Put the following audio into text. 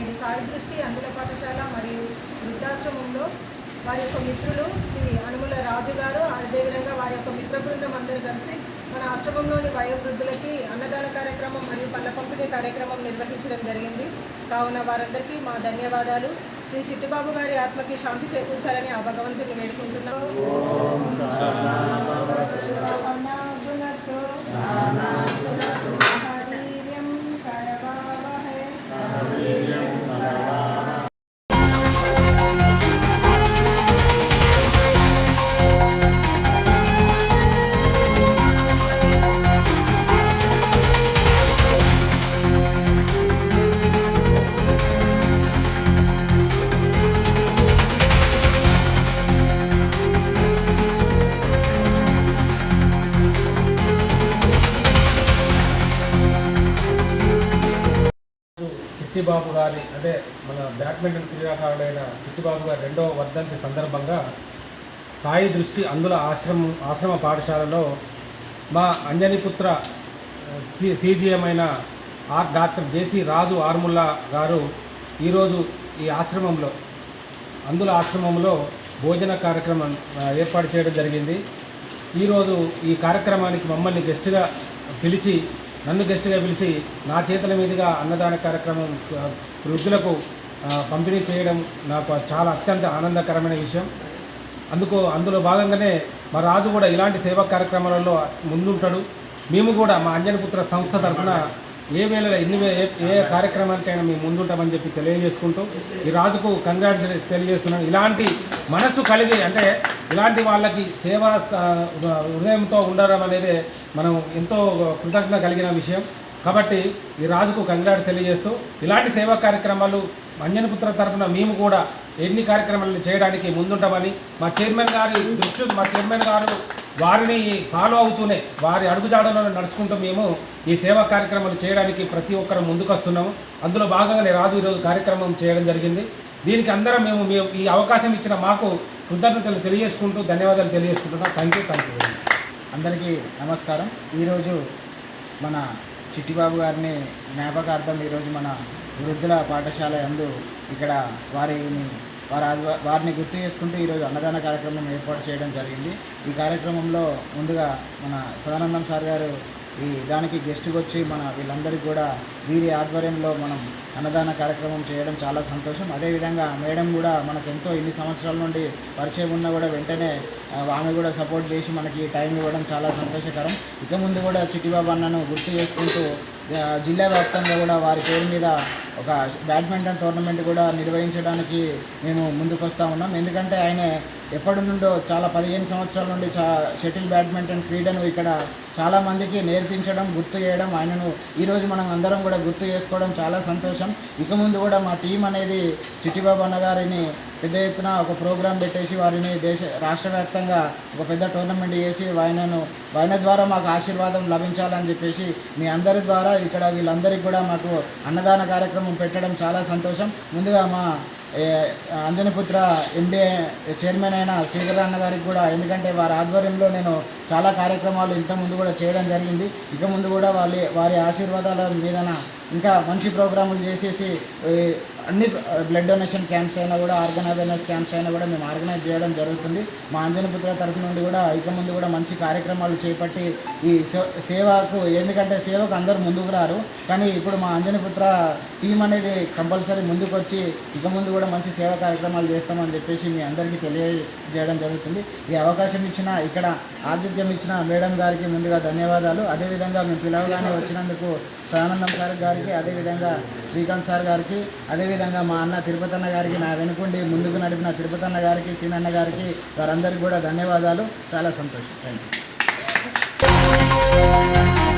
సందర్భంగా నేడు దృష్టి అందుల పాఠశాల మరియు వృద్ధాశ్రమంలో వారి యొక్క మిత్రులు శ్రీ అనుముల రాజు గారు అదేవిధంగా వారి యొక్క మిత్ర బృందం అందరూ కలిసి మన ఆశ్రమంలోని వయోవృద్ధులకి అన్నదాన కార్యక్రమం మరియు పళ్ళ పంపిణీ కార్యక్రమం నిర్వహించడం జరిగింది. కావున వారందరికీ మా ధన్యవాదాలు. శ్రీ చిట్టిబాబు గారి ఆత్మకి శాంతి చేకూర్చాలని ఆ భగవంతుని వేడుకుంటున్నాం. కిట్టిబాబు గారి అంటే మన బ్యాడ్మింటన్ క్రీడాకారుడైన కిట్టిబాబు గారి రెండవ వర్ధంతి సందర్భంగా సాయి దృష్టి అందుల ఆశ్రమం ఆశ్రమ పాఠశాలలో మా అంజనిపుత్ర సి సీజీఎం అయిన ఆర్ డాక్టర్ జేసి రాజు ఆర్ముల్లా గారు ఈరోజు ఈ ఆశ్రమంలో అందుల ఆశ్రమంలో భోజన కార్యక్రమం ఏర్పాటు చేయడం జరిగింది. ఈరోజు ఈ కార్యక్రమానికి మమ్మల్ని గెస్ట్గా పిలిచి నన్ను గెస్ట్గా పిలిచి నా చేతుల మీదుగా అన్నదాన కార్యక్రమం వృద్ధులకు పంపిణీ చేయడం నాకు చాలా అత్యంత ఆనందకరమైన విషయం. అందుకు అందులో భాగంగానే మా రాజు కూడా ఇలాంటి సేవా కార్యక్రమాలలో ముందుంటాడు. మేము కూడా మా అంజనపుత్ర సంస్థ తరఫున ఏ వేళలో ఎన్ని ఏ ఏ కార్యక్రమానికైనా మేము ముందుంటామని చెప్పి తెలియజేసుకుంటూ ఈ రాజుకు కంగ్రాట్స్ తెలియజేస్తున్నాను. ఇలాంటి మనసు కలిగి అంటే ఇలాంటి వాళ్ళకి సేవా హృదయంతో ఉండడం అనేది మనం ఎంతో కృతజ్ఞత కలిగిన విషయం. కాబట్టి ఈ రాజుకు కంగ్రాట్స్ తెలియజేస్తూ ఇలాంటి సేవా కార్యక్రమాలు అంజనపుత్ర తరఫున మేము కూడా ఎన్ని కార్యక్రమాలు చేయడానికి ముందుంటామని మా చైర్మన్ గారి దృష్టి మా చైర్మన్ గారు వారిని ఫాలో అవుతూనే వారి అడుగుజాడలో నడుచుకుంటూ మేము ఈ సేవా కార్యక్రమాలు చేయడానికి ప్రతి ఒక్కరు ముందుకొస్తున్నాము. అందులో భాగంగానే రాజు ఈరోజు కార్యక్రమం చేయడం జరిగింది. దీనికి అందరం మేము మేము ఈ అవకాశం ఇచ్చిన మాకు కృతజ్ఞతలు తెలియజేసుకుంటూ ధన్యవాదాలు తెలియజేసుకుంటున్నా. థ్యాంక్ యూ థ్యాంక్ యూ అందరికీ నమస్కారం. ఈరోజు మన చిట్టిబాబు గారిని జ్ఞాపకార్థం ఈరోజు మన వృద్ధుల పాఠశాల ఎందు ఇక్కడ వారిని వారి వారిని గుర్తు చేసుకుంటూ ఈరోజు అన్నదాన కార్యక్రమం ఏర్పాటు చేయడం జరిగింది. ఈ కార్యక్రమంలో ముందుగా మన సదానందం సార్ గారు ఈ దానికి గెస్ట్కి వచ్చి మన వీళ్ళందరికీ కూడా వీరి ఆధ్వర్యంలో మనం అన్నదాన కార్యక్రమం చేయడం చాలా సంతోషం. అదేవిధంగా మేడం కూడా మనకు ఎంతో ఇన్ని సంవత్సరాల నుండి పరిచయం ఉన్నా కూడా వెంటనే ఆమె కూడా సపోర్ట్ చేసి మనకి టైం ఇవ్వడం చాలా సంతోషకరం. ఇక ముందు కూడా చిట్టిబాబు అన్నను గుర్తు చేసుకుంటూ జిల్లా వ్యాప్తంగా కూడా వారి పేరు మీద ఒక బ్యాడ్మింటన్ టోర్నమెంట్ కూడా నిర్వహించడానికి మేము ముందుకు వస్తూ ఉన్నాం. ఎందుకంటే ఆయన ఎప్పటి నుండో చాలా పదిహేను సంవత్సరాల నుండి చా షటిల్ బ్యాడ్మింటన్ క్రీడను ఇక్కడ చాలామందికి నేర్పించడం గుర్తు చేయడం ఆయనను ఈరోజు మనం అందరం కూడా గుర్తు చేసుకోవడం చాలా సంతోషం. ఇక ముందు కూడా మా టీం అనేది చిట్టిబాబు అన్నగారిని పెద్ద ఎత్తున ఒక ప్రోగ్రాం పెట్టేసి వారిని దేశ రాష్ట్ర వ్యాప్తంగా ఒక పెద్ద టోర్నమెంట్ చేసి ఆయనను ఆయన ద్వారా మాకు ఆశీర్వాదం లభించాలని చెప్పేసి మీ అందరి ద్వారా ఇక్కడ వీళ్ళందరికీ కూడా మాకు అన్నదాన కార్యక్రమం పెట్టడం చాలా సంతోషం. ముందుగా మా అంజనపుత్ర ఎండి చైర్మన్ అయిన శ్రీధర్ అన్న గారికి కూడా ఎందుకంటే వారి ఆధ్వర్యంలో నేను చాలా కార్యక్రమాలు ఇంతకుముందు కూడా చేయడం జరిగింది. ఇక ముందు కూడా వాళ్ళ వారి ఆశీర్వాదాల మీదన ఇంకా మంచి ప్రోగ్రాములు చేసేసి అన్ని బ్లడ్ డొనేషన్ క్యాంప్స్ అయినా కూడా ఆర్గన్ అవేర్నెస్ క్యాంప్స్ అయినా కూడా మేము ఆర్గనైజ్ చేయడం జరుగుతుంది. మా అంజనపుత్ర తరఫు నుండి కూడా ఇక ముందు కూడా మంచి కార్యక్రమాలు చేపట్టి ఈ సేవకు ఎందుకంటే సేవకు అందరూ ముందుకు రారు కానీ ఇప్పుడు మా అంజనపుత్ర టీం అనేది కంపల్సరీ ముందుకు వచ్చి ఇక ముందు కూడా మంచి సేవా కార్యక్రమాలు చేస్తామని చెప్పేసి మీ అందరికీ తెలియజేయడం జరుగుతుంది. ఈ అవకాశం ఇచ్చిన ఇక్కడ ఆతిథ్యం ఇచ్చిన మేడం గారికి ముందుగా ధన్యవాదాలు. అదేవిధంగా మేము పిలవగానే వచ్చినందుకు సదానందం సార్ గారికి అదేవిధంగా శ్రీకాంత్ సార్ గారికి అదేవిధంగా మా అన్న తిరుపతన్న గారికి నా వెనుకుండి ముందుకు నడిపిన తిరుపతి అన్న గారికి సీనన్న గారికి వారందరికీ కూడా ధన్యవాదాలు. చాలా సంతోషం. Thank you